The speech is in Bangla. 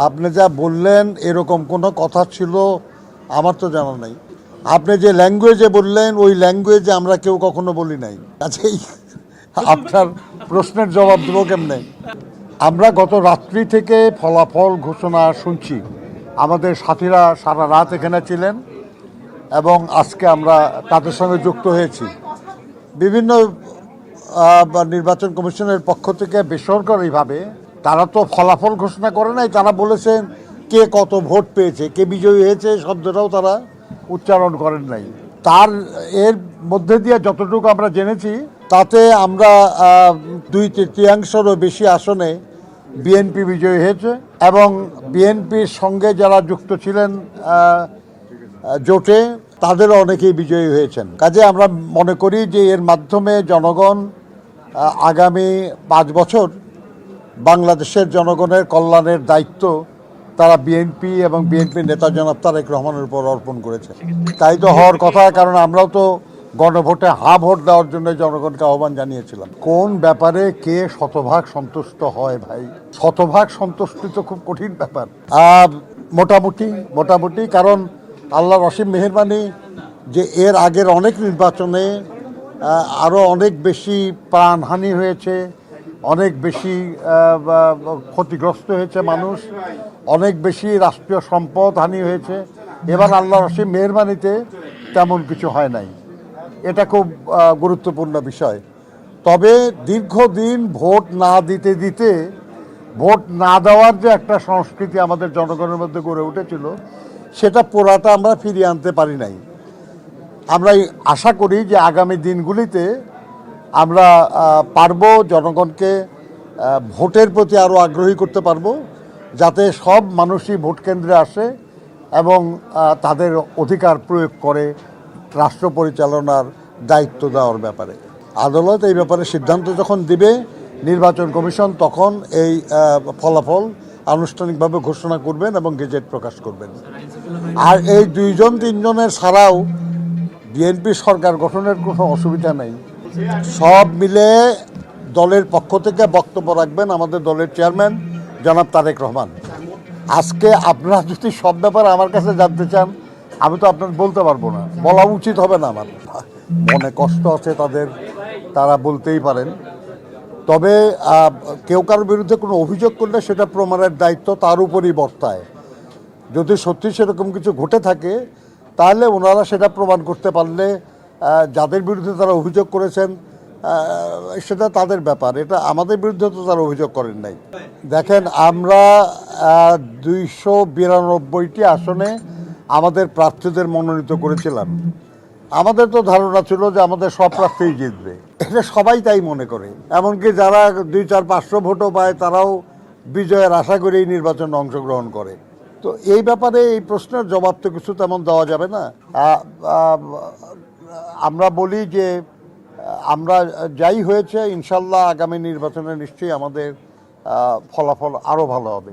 আপনি যা বললেন, এরকম কোনো কথা ছিল, আমার তো জানা নাই। আপনি যে ল্যাঙ্গুয়েজে বললেন, ওই ল্যাঙ্গুয়েজে আমরা কেউ কখনো বলি নাই। কাছেই আপনার প্রশ্নের জবাব দেবো কেমনে? আমরা গত রাত্রি থেকে ফলাফল ঘোষণা শুনছি। আমাদের সাথীরা সারা রাত এখানে ছিলেন এবং আজকে আমরা তাদের সঙ্গে যুক্ত হয়েছি। বিভিন্ন নির্বাচন কমিশনের পক্ষ থেকে বেসরকারিভাবে তারা তো ফলাফল ঘোষণা করে নাই, তারা বলেছেন কে কত ভোট পেয়েছে, কে বিজয়ী হয়েছে শব্দটাও তারা উচ্চারণ করেন নাই। তার, এর মধ্যে দিয়ে যতটুকু আমরা জেনেছি, তাতে আমরা দুই তৃতীয়াংশেরও বেশি আসনে বিএনপি বিজয়ী হয়েছে এবং বিএনপির সঙ্গে যারা যুক্ত ছিলেন জোটে, তাদেরও অনেকেই বিজয়ী হয়েছেন। কাজে আমরা মনে করি যে এর মাধ্যমে জনগণ আগামী পাঁচ বছর বাংলাদেশের জনগণের কল্যাণের দায়িত্ব তারা বিএনপি এবং বিএনপির নেতা জনাব তারেক রহমানের উপর অর্পণ করেছে। তাই তো হওয়ার কথা, কারণ আমরাও তো গণভোটে হা ভোট দেওয়ার জন্য জনগণকে আহ্বান জানিয়েছিলাম। কোন ব্যাপারে কে শতভাগ সন্তুষ্ট হয় ভাই? শতভাগ সন্তুষ্টি তো খুব কঠিন ব্যাপার। আর মোটামুটি মোটামুটি কারণ আল্লাহ রসিম মেহরবানি যে এর আগের অনেক নির্বাচনে আরও অনেক বেশি প্রাণহানি হয়েছে। অনেক বেশি ক্ষতিগ্রস্ত হয়েছে মানুষ, অনেক বেশি রাষ্ট্রীয় সম্পদ হানি হয়েছে। এবার আল্লাহ রসিম মেহরবানিতে তেমন কিছু হয় নাই। এটা খুব গুরুত্বপূর্ণ বিষয়। তবে দীর্ঘদিন ভোট না দিতে দিতে, ভোট না দেওয়ার যে একটা সংস্কৃতি আমাদের জনগণের মধ্যে গড়ে উঠেছিল, সেটা পুরাটা আমরা ফিরিয়ে আনতে পারি নাই। আমরা আশা করি যে আগামী দিনগুলিতে আমরা পারব, জনগণকে ভোটের প্রতি আরও আগ্রহী করতে পারব, যাতে সব মানুষই ভোট কেন্দ্রে আসে এবং তাদের অধিকার প্রয়োগ করে রাষ্ট্র পরিচালনার দায়িত্ব দেওয়ার ব্যাপারে। আদালত এই ব্যাপারে সিদ্ধান্ত যখন দিবে, নির্বাচন কমিশন তখন এই ফলাফল আনুষ্ঠানিকভাবে ঘোষণা করবেন এবং গেজেট প্রকাশ করবেন। আর এই দুইজন, তিনজনের ছাড়াও বিএনপি সরকার গঠনের কোনো অসুবিধা নেই। সব মিলে দলের পক্ষ থেকে বক্তব্য রাখবেন আমাদের দলের চেয়ারম্যান, জনাব তারেক রহমান। আজকে আপনারা যদি সব ব্যাপারে আমার কাছে জানতে চান, আমি তো আপনার বলতে পারব না। বলা উচিত হবে না আমার। মনে কষ্ট আছে তাদের, তারা বলতেই পারেন। তবে কেউ কারোর বিরুদ্ধে কোনো অভিযোগ করলে সেটা প্রমাণের দায়িত্ব তার উপরই বর্তায়। যদি সত্যি সেরকম কিছু ঘটে থাকে, তাহলে ওনারা সেটা প্রমাণ করতে পারলে যাদের বিরুদ্ধে তারা অভিযোগ করেছেন সেটা তাদের ব্যাপার। এটা আমাদের বিরুদ্ধে তো তারা অভিযোগ করেন নাই। দেখেন, আমরা দুইশো বিরানব্বইটি আসনে আমাদের প্রার্থীদের মনোনীত করেছিলাম। আমাদের তো ধারণা ছিল যে আমাদের সব প্রার্থীই জিতবে। এটা সবাই তাই মনে করে। এমনকি যারা দুই, চার, পাঁচশো ভোটও পায়, তারাও বিজয়ের আশা করেই নির্বাচনে অংশগ্রহণ করে। তো এই ব্যাপারে এই প্রশ্নের জবাব তো কিছু তেমন দেওয়া যাবে না। আমরা বলি যে আমরা যাই হয়েছে, ইনশাল্লাহ আগামী নির্বাচনে নিশ্চয়ই আমাদের ফলাফল আরও ভালো হবে।